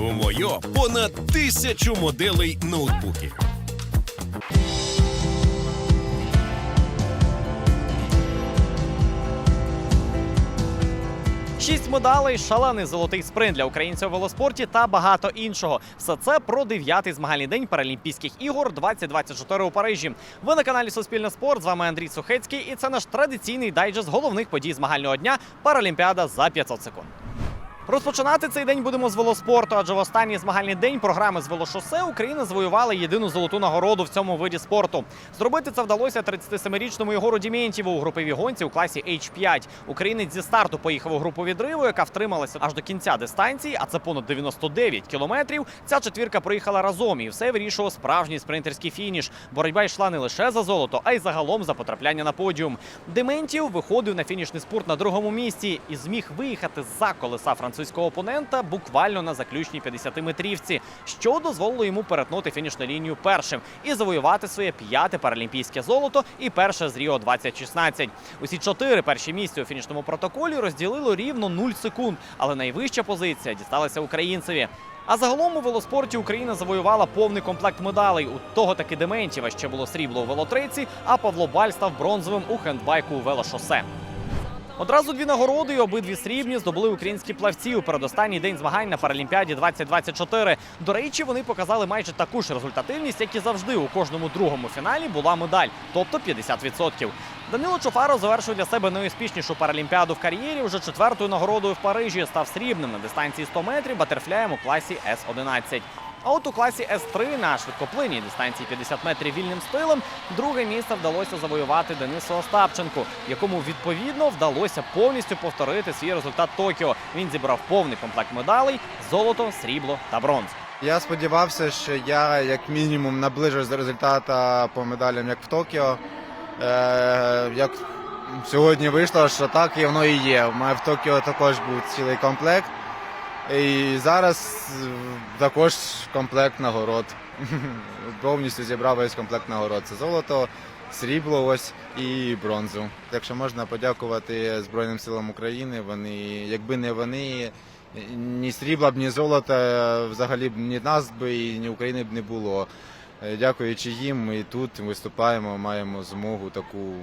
У Мойо понад тисячу моделей ноутбуків. Шість медалей, шалений золотий спринт для українців у велоспорті та багато іншого. Все це про дев'ятий змагальний день Паралімпійських ігор 2024 у Парижі. Ви на каналі Суспільне спорт. З вами Андрій Сухецький, і це наш традиційний дайджест головних подій змагального дня Паралімпіада за 500 секунд. Розпочинати цей день будемо з велоспорту, адже в останній змагальний день програми з велошосе Україна звоювала єдину золоту нагороду в цьому виді спорту. Зробити це вдалося 37-річному Єгору Дімєнтєву у груповій гонці у класі H5. Українець зі старту поїхав у групу відриву, яка втрималася аж до кінця дистанції, а це понад 99 кілометрів. Ця четвірка проїхала разом і все вирішував справжній спринтерський фініш. Боротьба йшла не лише за золото, а й загалом за потрапляння на подіум. Дементів виходив на фінішний спорт на другому місці і зміг виїхати за колеса французького опонента буквально на заключній 50-метрівці, що дозволило йому перетнути фінішну лінію першим і завоювати своє п'яте паралімпійське золото і перше з Ріо 2016. Усі чотири перші місця у фінішному протоколі розділило рівно 0 секунд, але найвища позиція дісталася українцеві. А загалом у велоспорті Україна завоювала повний комплект медалей. У того таки Дементєва ще було срібло у велотриці, а Павло Баль став бронзовим у хендбайку у велошосе. Одразу дві нагороди і обидві срібні здобули українські плавці у передостанній день змагань на Паралімпіаді 2024. До речі, вони показали майже таку ж результативність, як і завжди у кожному другому фіналі була медаль, тобто 50%. Данило Чофаро завершив для себе найуспішнішу паралімпіаду в кар'єрі. Вже четвертою нагородою в Парижі став срібним на дистанції 100 метрів батерфляєм у класі С-11. А от у класі С3 на швидкоплинній дистанції 50 метрів вільним стилем друге місце вдалося завоювати Денису Остапченку, якому відповідно вдалося повністю повторити свій результат Токіо. Він зібрав повний комплект медалей: золото, срібло та бронзу. Я сподівався, що я як мінімум наближусь до результату по медалям, як в Токіо. Е, як сьогодні вийшло, що так і воно і є. У мене в Токіо також був цілий комплект. І зараз е, також комплект нагород. Повністю зібрав весь комплект нагород. Це золото, срібло ось і бронзу. Якщо можна подякувати Збройним силам України, вони, якби не вони, ні срібла б, ні золота, взагалі б ні нас би і ні України б не було. Е, Дякуючи їм, ми тут виступаємо, маємо змогу таку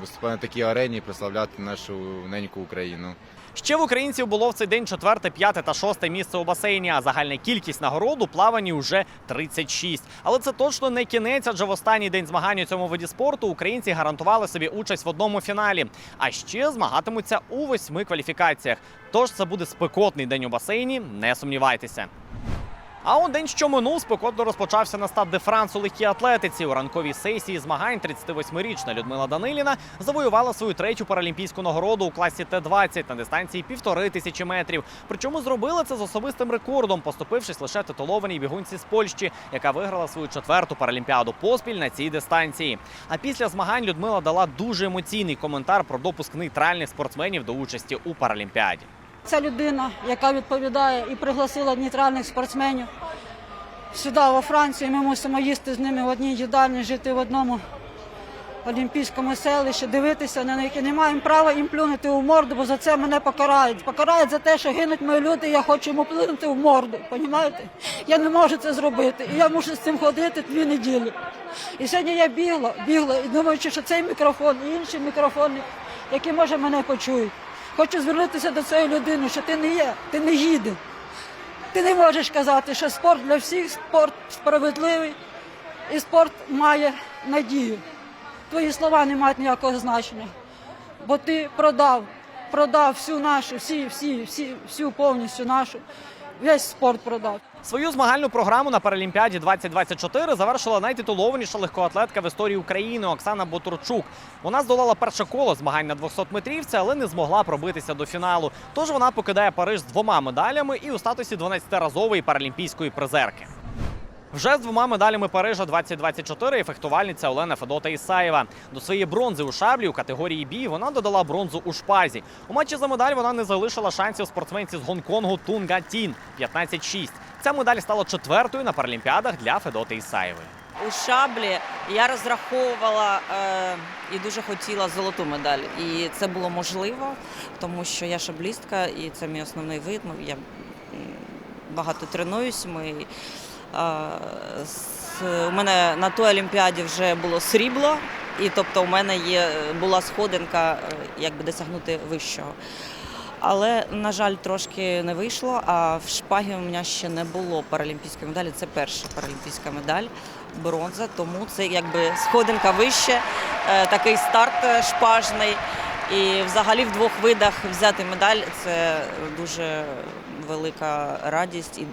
виступати на такій арені, прославляти нашу неньку Україну. Ще в українців було в цей день четверте, п'яте та шосте місце у басейні. А загальна кількість нагород у плаванні вже 36. Але це точно не кінець, адже в останній день змагань у цьому виді спорту українці гарантували собі участь в одному фіналі. А ще змагатимуться у восьми кваліфікаціях. Тож це буде спекотний день у басейні. Не сумнівайтеся. А он день, що минув, спекотно розпочався на стад де Франс у легкій атлетиці. У ранковій сесії змагань 38-річна Людмила Даниліна завоювала свою третю паралімпійську нагороду у класі Т-20 на дистанції півтори тисячі метрів. Причому зробила це з особистим рекордом, поступившись лише титулованій бігунці з Польщі, яка виграла свою четверту паралімпіаду поспіль на цій дистанції. А після змагань Людмила дала дуже емоційний коментар про допуск нейтральних спортсменів до участі у паралімпіаді. Ця людина, яка відповідає і пригласила нейтральних спортсменів сюди, во Францію. Ми мусимо їсти з ними в одній їдальні, жити в одному олімпійському селищі, дивитися на них. І не маємо права їм плюнути в морду, бо за це мене покарають. Покарають за те, що гинуть мої люди, і я хочу йому плюнути в морду. Понімаєте? Я не можу це зробити. І я мушу з цим ходити дві неділі. І сьогодні я бігла, бігла, і думаючи, що цей мікрофон і інші мікрофони, які може мене почують. Хочу звернутися до цієї людини, що ти не є, ти не гідний. Ти не можеш казати, що спорт для всіх, спорт справедливий і спорт має надію. Твої слова не мають ніякого значення, бо ти продав, продав всю нашу, всі, всі, всі, всю повністю нашу, весь спорт продав. Свою змагальну програму на Паралімпіаді 2024 завершила найтитулованіша легкоатлетка в історії України Оксана Ботурчук. Вона здолала перше коло змагань на 200 метрівці, але не змогла пробитися до фіналу. Тож вона покидає Париж з двома медалями і у статусі 12-разової паралімпійської призерки. Вже з двома медалями Парижа 2024 і фехтувальниця Олена Федота Ісаєва. До своєї бронзи у шаблі у категорії бій вона додала бронзу у шпазі. У матчі за медаль вона не залишила шансів спортсменці з Гонконгу Тунга Тін 15-6. Ця медаль стала четвертою на паралімпіадах для Федоти Ісаєвої. у шаблі я розраховувала е, і дуже хотіла золоту медаль. І це було можливо, тому що я шаблістка, і це мій основний вид. Ну, Я багато тренуюсь. Ми, е, з- у мене на той Олімпіаді вже було срібло, і тобто у мене є, була сходинка е, якби досягнути вищого. Але, на жаль, трошки не вийшло. А в шпагі у мене ще не було паралімпійської медалі. Це перша паралімпійська медаль, бронза. Тому це якби сходинка вище, е, такий старт е, шпажний. І взагалі в двох видах взяти медаль це дуже велика радість і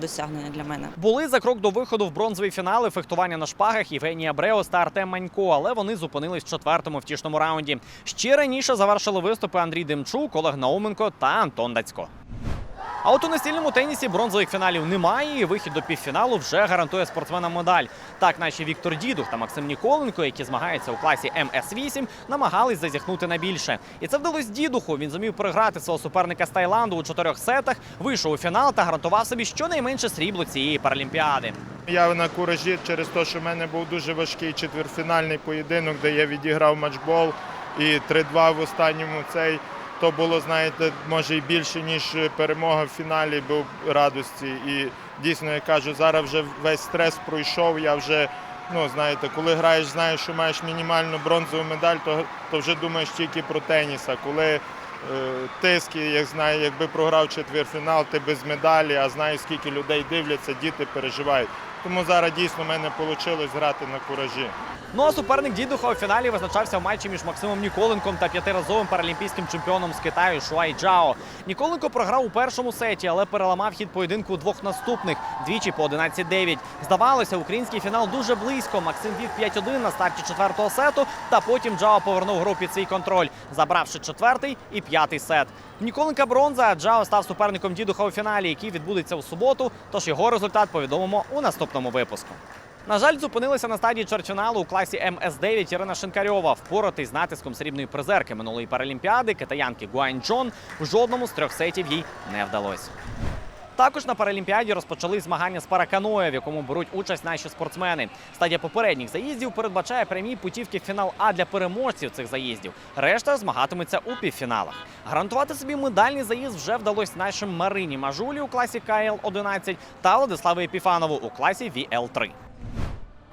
досягнення для мене. Були за крок до виходу в бронзові фінали фехтування на шпагах Євгенія Бреос та Артем Манько, але вони зупинились в четвертому втішному раунді. Ще раніше завершили виступи Андрій Демчук, Олег Науменко та Антон Дацько. А от у настільному тенісі бронзових фіналів немає, і вихід до півфіналу вже гарантує спортсменам медаль. Так, наші Віктор Дідух та Максим Ніколенко, які змагаються у класі МС-8, намагались зазіхнути на більше. І це вдалось Дідуху. Він зумів переграти свого суперника з Таїланду у чотирьох сетах, вийшов у фінал та гарантував собі щонайменше срібло цієї паралімпіади. Я на куражі через те, що в мене був дуже важкий четвертьфінальний поєдинок, де я відіграв матчбол і 3-2 в останньому цей. То було, знаєте, може і більше, ніж перемога в фіналі, був радості. І дійсно, я кажу, зараз вже весь стрес пройшов. Я вже, ну знаєте, коли граєш, знаєш, що маєш мінімальну бронзову медаль, то, то вже думаєш тільки про теніс. А коли е, тиск, як знаю, якби програв четвертьфінал, ти без медалі, а знаєш, скільки людей дивляться, діти переживають. Тому зараз дійсно в мене вийшло грати на куражі. Ну а суперник Дідуха у фіналі визначався в матчі між Максимом Ніколенком та п'ятиразовим паралімпійським чемпіоном з Китаю Шуай Джао. Ніколенко програв у першому сеті, але переламав хід поєдинку у двох наступних двічі по 11-9. Здавалося, український фінал дуже близько. Максим вів 5-1 на старті четвертого сету, та потім Джао повернув гру під свій контроль, забравши четвертий і п'ятий сет. Ніколенка бронза Джао став суперником Дідуха у фіналі, який відбудеться у суботу. Тож його результат повідомимо у наступному випуску. На жаль, зупинилися на стадії чвертьфіналу у класі МС-9 Ірина Шинкарьова. Впоратись з натиском срібної призерки минулої паралімпіади китаянки Гуань Джон в жодному з трьох сетів їй не вдалося. Також на паралімпіаді розпочали змагання з параканоє, в якому беруть участь наші спортсмени. Стадія попередніх заїздів передбачає прямі путівки в фінал А для переможців цих заїздів. Решта змагатиметься у півфіналах. Гарантувати собі медальний заїзд вже вдалося нашим Марині Мажулі у класі КЛ 11 та Владиславу Епіфанову у класі ВЛ 3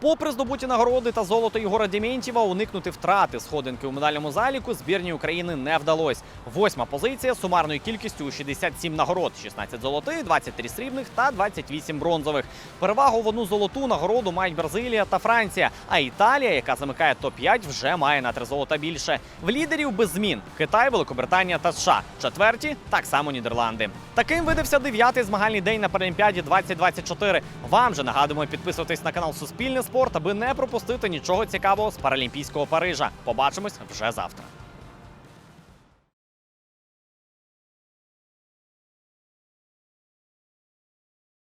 Попри здобуті нагороди та золото Єгора Демєнтєва, уникнути втрати сходинки у медальному заліку збірній України не вдалося. Восьма позиція сумарною кількістю у 67 нагород: 16 золотих, 23 срібних та 28 бронзових. Перевагу в одну золоту нагороду мають Бразилія та Франція. А Італія, яка замикає топ-5, вже має на три золота більше. В лідерів без змін Китай, Великобританія та США. Четверті так само Нідерланди. Таким видався дев'ятий змагальний день на Паралімпіаді 2024. Вам же нагадуємо підписуватись на канал Суспільне спорт, аби не пропустити нічого цікавого з Паралімпійського Парижа. Побачимось вже завтра.